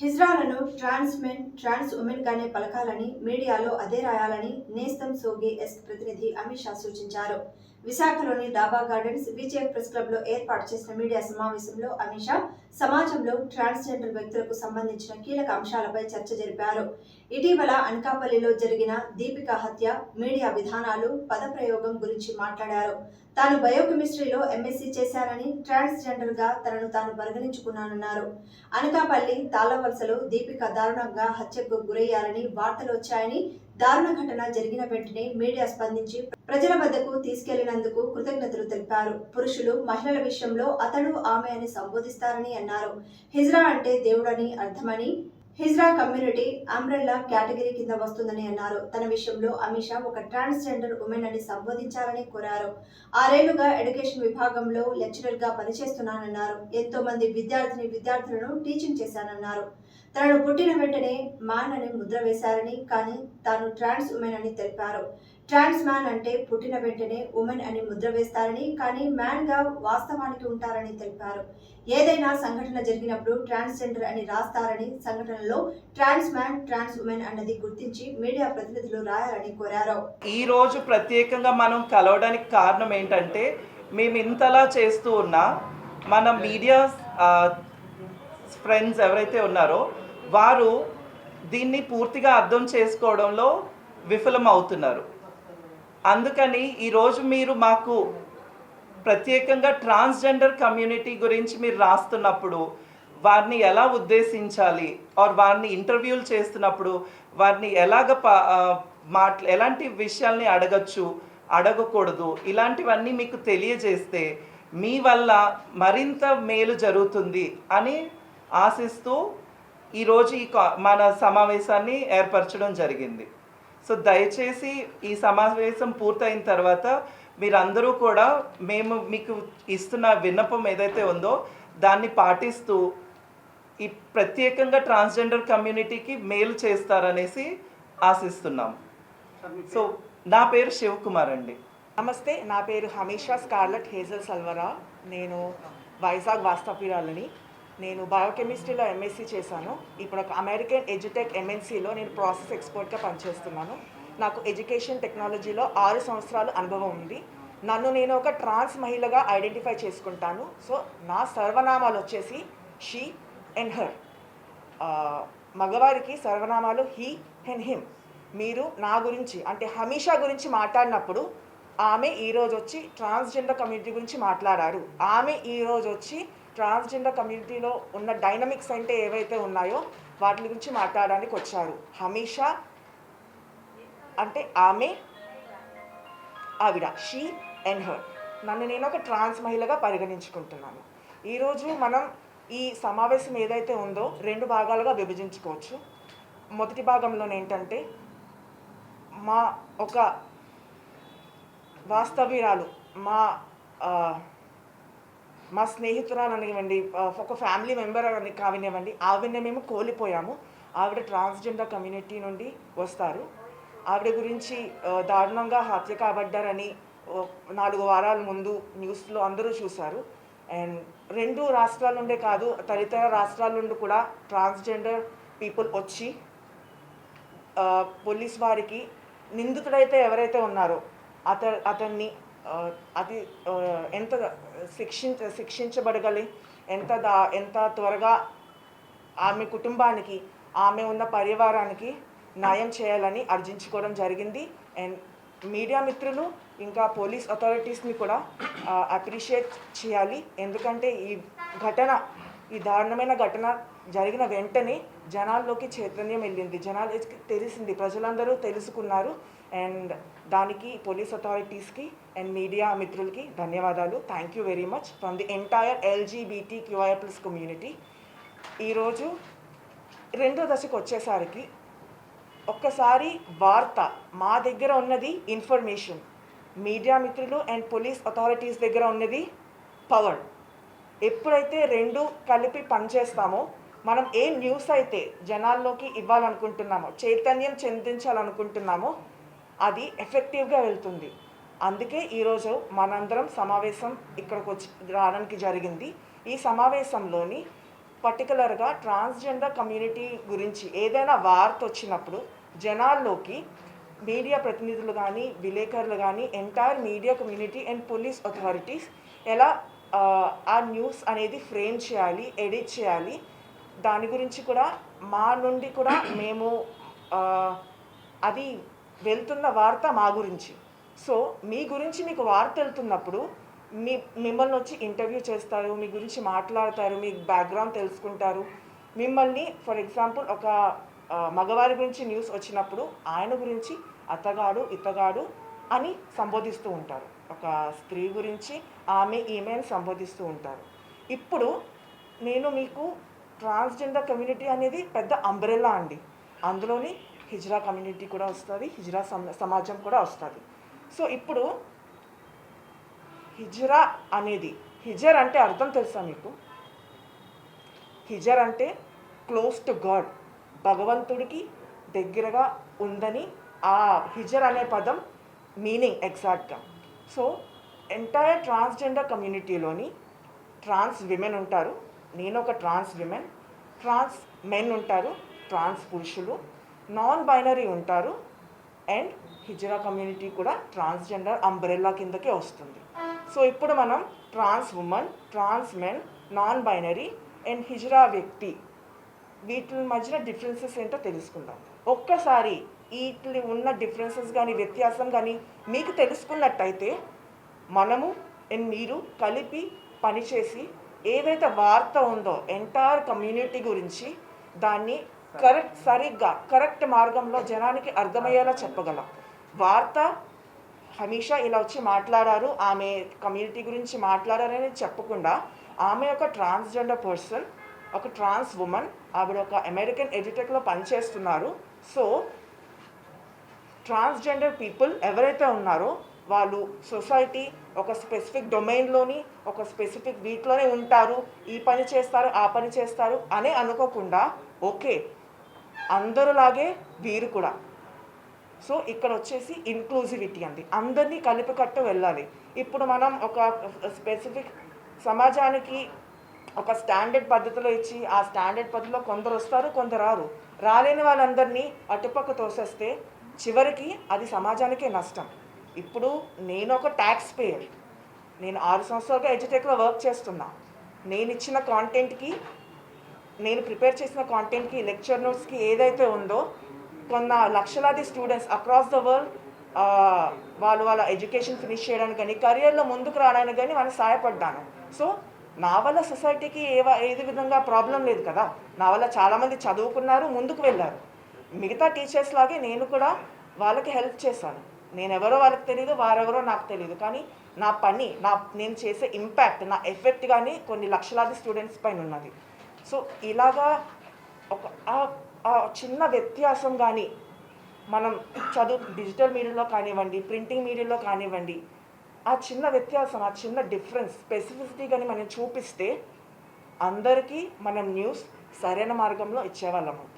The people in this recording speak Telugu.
హిజ్రాలను ట్రాన్స్ మెన్ ట్రాన్స్ ఉమెన్ గానే పలకాలని మీడియాలో అదే రాయాలని నేస్తం సోగి ఎస్ ప్రతినిధి అమిత్ షా సూచించారు. విశాఖలోని డాబా గార్డెన్స్ విజయ్ ప్రెస్ క్లబ్లో ఏర్పాటు చేసిన మీడియా సమావేశంలో అమిత్ షా సమాజంలో ట్రాన్స్జెండర్ వ్యక్తులకు సంబంధించిన కీలక అంశాలపై చర్చ జరిపారు. ఇటీవల అనకాపల్లిలో జరిగిన దీపిక హత్య మీడియా విధానాలు పదప్రయోగం గురించి మాట్లాడారు. తాను బయోకెమిస్ట్రీలో ఎంఎస్సీ చేశానని ట్రాన్స్జెండర్గా తనను తాను పరిగణించుకున్నానన్నారు. అనకాపల్లి తాళవలసలో దీపిక దారుణంగా హత్యకు గురయ్యారని వార్తలు వచ్చాయని దారుణ ఘటన జరిగిన వెంటనే మీడియా స్పందించి ప్రజల వద్దకు తీసుకెళ్ళినందుకు కృతజ్ఞతలు తెలిపారు. పురుషులు మహిళల విషయంలో అతడు ఆమె అని సంబోధిస్తారని అన్నారు. హిజ్రా అంటే దేవుడని అర్థమని హిజ్రా కమ్యూనిటీ అంబ్రెల్లా కేటగిరీ కింద వస్తుందని అన్నారు. తన విషయంలో అమిషా ఒక ట్రాన్స్జెండర్ ఉమెన్ అని సంబోధించాలని కోరారు. ఆరేళ్ళుగా ఎడ్యుకేషన్ విభాగంలో లెక్చరర్గా పనిచేస్తున్నానన్నారు. ఎంతో మంది విద్యార్థిని విద్యార్థులను టీచింగ్ చేశానన్నారు. తనను పుట్టిన వెంటనే మ్యాన్ అని ముద్ర వేశారని కానీ తాను ట్రాన్స్ ఉమెన్ అని తెలిపారు. ట్రాన్స్ మ్యాన్ అంటే పుట్టిన వెంటనే ఉమెన్ అని ముద్ర వేస్తారని కానీ మ్యాన్గా వాస్తవానికి ఉంటారని తెలిపారు. ఏదైనా సంఘటన జరిగినప్పుడు ట్రాన్స్జెండర్ అని రాస్తారని సంఘటనలో ట్రాన్స్ మ్యాన్ ట్రాన్స్ ఉమెన్ అన్నది గుర్తించి మీడియా ప్రతినిధులు రాయాలని కోరారు. ఈ రోజు ప్రత్యేకంగా మనం కలవడానికి కారణం ఏంటంటే మేము ఇంతలా చేస్తూ ఉన్నా మన మీడియా ఫ్రెండ్స్ ఎవరైతే ఉన్నారో వారు దీన్ని పూర్తిగా అర్థం చేసుకోవడంలో విఫలం అవుతున్నారు అందుకని ఈరోజు మీరు మాకు ప్రత్యేకంగా ట్రాన్స్జెండర్ కమ్యూనిటీ గురించి మీరు రాస్తున్నప్పుడు వారిని ఎలా ఉద్దేశించాలి? ఆర్ వారిని ఇంటర్వ్యూలు చేస్తున్నప్పుడు వారిని ఎలాగ ప- ఎలాంటి విషయాల్ని అడగచ్చు అడగకూడదు ఇలాంటివన్నీ మీకు తెలియజేస్తే మీ వల్ల మరింత మేలు జరుగుతుంది అని ఆశిస్తూ ఈరోజు ఈ కా- మన సమావేశాన్ని ఏర్పరచడం జరిగింది. సో దయచేసి ఈ సమావేశం పూర్తయిన తర్వాత మీరందరూ కూడా మేము మీకు ఇస్తున్న విన్నపం ఏదైతే ఉందో దాన్ని పాటిస్తూ ఈ ప్రత్యేకంగా ట్రాన్స్జెండర్ కమ్యూనిటీకి మేలు చేస్తారనేసి ఆశిస్తున్నాం. సో నా పేరు శివకుమార్ అండి. నమస్తే నా పేరు హమీషా స్కార్లెట్ హేజల్ సల్వరా. నేను వైజాగ్ వాస్తవ్యురాలని నేను బయోకెమిస్ట్రీలో ఎంఎస్సీ చేశాను. ఇప్పుడు ఒక అమెరికన్ ఎడ్యుటెక్ ఎంఎన్సీలో నేను ప్రాసెస్ ఎక్స్పర్ట్గా పనిచేస్తున్నాను. నాకు ఎడ్యుకేషన్ టెక్నాలజీలో ఆరు సంవత్సరాలు అనుభవం ఉంది. నన్ను నేను ఒక ట్రాన్స్ మహిళగా ఐడెంటిఫై చేసుకుంటాను. సో నా సర్వనామాలు వచ్చేసి షీ అండ్ హర్ మగవారికి సర్వనామాలు హీ అండ్ హిమ్ మీరు నా గురించి అంటే హమీషా గురించి మాట్లాడినప్పుడు ఆమె ఈరోజు వచ్చి ట్రాన్స్జెండర్ కమ్యూనిటీ గురించి మాట్లాడారు. ఆమె ఈరోజు వచ్చి ట్రాన్స్జెండర్ కమ్యూనిటీలో ఉన్న డైనమిక్స్ అంటే ఏవైతే ఉన్నాయో వాటి గురించి మాట్లాడడానికి వచ్చారు. హమీషా అంటే ఆమె ఆవిడ షీ అండ్ హర్ నన్ను నేను ఒక ట్రాన్స్ మహిళగా పరిగణించుకుంటున్నాను. ఈరోజు మనం ఈ సమావేశం ఏదైతే ఉందో రెండు భాగాలుగా విభజించుకోవచ్చు. మొదటి భాగంలో ఏంటంటే మా ఒక వాస్తవ్యురాలు మా మా స్నేహితురాలు అనివ్వండి ఒక ఫ్యామిలీ మెంబర్ అని కావినివ్వండి ఆవిడ మేము కోల్పోయాము. ఆవిడ ట్రాన్స్జెండర్ కమ్యూనిటీ నుండి వస్తారు. ఆవిడ గురించి దారుణంగా హత్య కాబడ్డారని నాలుగు వారాల ముందు న్యూస్లో అందరూ చూశారు. అండ్ రెండు రాష్ట్రాల నుండే కాదు తదితర రాష్ట్రాల నుండి కూడా ట్రాన్స్జెండర్ పీపుల్ వచ్చి పోలీస్ వారికి నిందితుడైతే ఎవరైతే ఉన్నారో అత అతన్ని అది ఎంత శిక్షించ శిక్షించబడగలి ఎంత దా ఎంత త్వరగా ఆమె కుటుంబానికి ఆమె ఉన్న పరివారానికి న్యాయం చేయాలని అర్జించుకోవడం జరిగింది. అండ్ మీడియా మిత్రులు ఇంకా పోలీస్ అథారిటీస్ని కూడా అప్రిషియేట్ చేయాలి. ఎందుకంటే ఈ ఘటన ఈ దారుణమైన ఘటన జరిగిన వెంటనే జనాల్లోకి చైతన్యం వెళ్ళింది. జనాలకి తెలిసింది. ప్రజలందరూ తెలుసుకున్నారు. అండ్ దానికి పోలీస్ అథారిటీస్కి అండ్ మీడియా మిత్రులకి ధన్యవాదాలు. Thank you very much from the entire LGBT QI plus community. ఈరోజు రెండో దశకు వచ్చేసరికి ఒక్కసారి వార్త మా దగ్గర ఉన్నది ఇన్ఫర్మేషన్. మీడియా మిత్రులు అండ్ పోలీస్ అథారిటీస్ దగ్గర ఉన్నది పవర్. ఎప్పుడైతే రెండు కలిపి పనిచేస్తామో మనం ఏ న్యూస్ అయితే జనాల్లోకి ఇవ్వాలనుకుంటున్నామో చైతన్యం చెందించాలనుకుంటున్నామో అది ఎఫెక్టివ్గా వెళ్తుంది. అందుకే ఈరోజు మనందరం సమావేశం ఇక్కడికి వచ్చి రావడానికి జరిగింది. ఈ సమావేశంలోని పర్టికులర్గా ట్రాన్స్జెండర్ కమ్యూనిటీ గురించి ఏదైనా వార్త వచ్చినప్పుడు జనాల్లోకి మీడియా ప్రతినిధులు కానీ విలేకరులు కానీ entire media community and police authorities ఎలా ఆ, న్యూస్ అనేది ఫ్రేమ్ చేయాలి ఎడిట్ చేయాలి. దాని గురించి కూడా మా నుండి కూడా మేము అది వెళ్తున్న వార్త మా గురించి. సో మీ గురించి మీకు వార్త వెళ్తున్నప్పుడు మీ మిమ్మల్ని వచ్చి ఇంటర్వ్యూ చేస్తారు మీ గురించి మాట్లాడతారు మీ బ్యాక్గ్రౌండ్ తెలుసుకుంటారు. మిమ్మల్ని ఫర్ ఎగ్జాంపుల్ ఒక మగవారి గురించి న్యూస్ వచ్చినప్పుడు ఆయన గురించి అత్తగాడు ఇత్తగాడు అని సంబోధిస్తూ ఉంటారు. ఒక స్త్రీ గురించి ఆమె ఈమె అని సంబోధిస్తూ ఉంటారు. ఇప్పుడు నేను మీకు ట్రాన్స్జెండర్ కమ్యూనిటీ అనేది పెద్ద అంబ్రెల్లా అండి. అందులోని హిజ్రా కమ్యూనిటీ కూడా వస్తుంది హిజ్రా సమాజం కూడా వస్తుంది. సో ఇప్పుడు హిజ్రా అనేది హిజర్ అంటే అర్థం తెలుసా మీకు? హిజర్ అంటే క్లోజ్ టు గాడ్ భగవంతుడికి దగ్గరగా ఉందని ఆ హిజర్ అనే పదం మీనింగ్ ఎగ్జాక్ట్గా సో ఎంటైర్ ట్రాన్స్జెండర్ కమ్యూనిటీలోని ట్రాన్స్ విమెన్ ఉంటారు. నేను ఒక ట్రాన్స్ విమెన్ ట్రాన్స్ మెన్ ఉంటారు ట్రాన్స్ పురుషులు నాన్ బైనరీ ఉంటారు అండ్ హిజరా కమ్యూనిటీ కూడా ట్రాన్స్జెండర్ అంబ్రెల్లా కిందకే వస్తుంది. సో ఇప్పుడు మనం trans women trans men non binary and hijra వ్యక్తి వీటి మధ్యన డిఫరెన్సెస్ ఏంటో తెలుసుకుందాం. ఒక్కసారి వీటి ఉన్న డిఫరెన్సెస్ కానీ వ్యత్యాసం కానీ మీకు తెలుసుకున్నట్టయితే మనము మీరు కలిపి పనిచేసి ఏదైతే వార్త ఉందో ఎంటైర్ కమ్యూనిటీ గురించి దాన్ని కరెక్ట్ సరిగ్గా కరెక్ట్ మార్గంలో జనానికి అర్థమయ్యేలా చెప్పగలం. వార్త హమీషా ఇలా వచ్చి మాట్లాడారు ఆమె కమ్యూనిటీ గురించి మాట్లాడారని చెప్పకుండా ఆమె ఒక ట్రాన్స్జెండర్ పర్సన్ ఒక ట్రాన్స్ ఉమెన్ ఆవిడ ఒక అమెరికన్ ఎడ్యుటెక్లో పనిచేస్తున్నారు. సో ట్రాన్స్జెండర్ పీపుల్ ఎవరైతే ఉన్నారో వాళ్ళు సొసైటీ ఒక స్పెసిఫిక్ డొమైన్లోని ఒక స్పెసిఫిక్ వీక్లోనే ఉంటారు. ఈ పని చేస్తారు ఆ పని చేస్తారు అని అనుకోకుండా ఓకే అందరిలాగే వీరు కూడా. సో ఇక్కడ వచ్చేసి ఇన్క్లూజివిటీ అండి. అందరినీ కలిపికట్టు వెళ్ళాలి. ఇప్పుడు మనం ఒక స్పెసిఫిక్ సమాజానికి ఒక స్టాండర్డ్ పద్ధతిలో ఇచ్చి ఆ స్టాండర్డ్ పద్ధతిలో కొందరు వస్తారు కొందరు రారు. రాలేని వాళ్ళందరినీ అటుపక్క తోసేస్తే చివరికి అది సమాజానికే నష్టం. ఇప్పుడు నేను ఒక ట్యాక్స్ పేయర్ నేను ఆరు సంవత్సరాలుగా ఎడ్యుటెక్లో వర్క్ చేస్తున్నా. నేను ఇచ్చిన కాంటెంట్కి నేను ప్రిపేర్ చేసిన కాంటెంట్కి లెక్చర్ నోట్స్కి ఏదైతే ఉందో కొన్న లక్షలాది స్టూడెంట్స్ అక్రాస్ ద వరల్డ్ వాళ్ళు వాళ్ళ ఎడ్యుకేషన్ ఫినిష్ చేయడానికి కానీ కెరియర్లో ముందుకు రావడానికి కానీ వాళ్ళని సహాయపడ్డాను. సో నా వల్ల సొసైటీకి ఏ ఏది విధంగా ప్రాబ్లం లేదు కదా. నా వల్ల చాలామంది చదువుకున్నారు ముందుకు వెళ్ళారు. మిగతా టీచర్స్ లాగే నేను కూడా వాళ్ళకి హెల్ప్ చేశాను. నేను ఎవరో వాళ్ళకి తెలియదు వారెవరో నాకు తెలియదు కానీ నా పని నా నేను చేసే ఇంపాక్ట్ నా ఎఫెక్ట్ కానీ కొన్ని లక్షలాది స్టూడెంట్స్ పైన ఉన్నది. సో ఇలాగా ఒక ఆ- చిన్న వ్యత్యాసం కానీ మనం చదువు డిజిటల్ మీడియాలో కానివ్వండి ప్రింటింగ్ మీడియాలో కానివ్వండి ఆ చిన్న వ్యత్యాసం ఆ చిన్న డిఫరెన్స్ స్పెసిఫిసిటీ కానీ మనం చూపిస్తే అందరికీ మనం న్యూస్ సరైన మార్గంలో ఇచ్చేవాళ్ళం. అవుతాం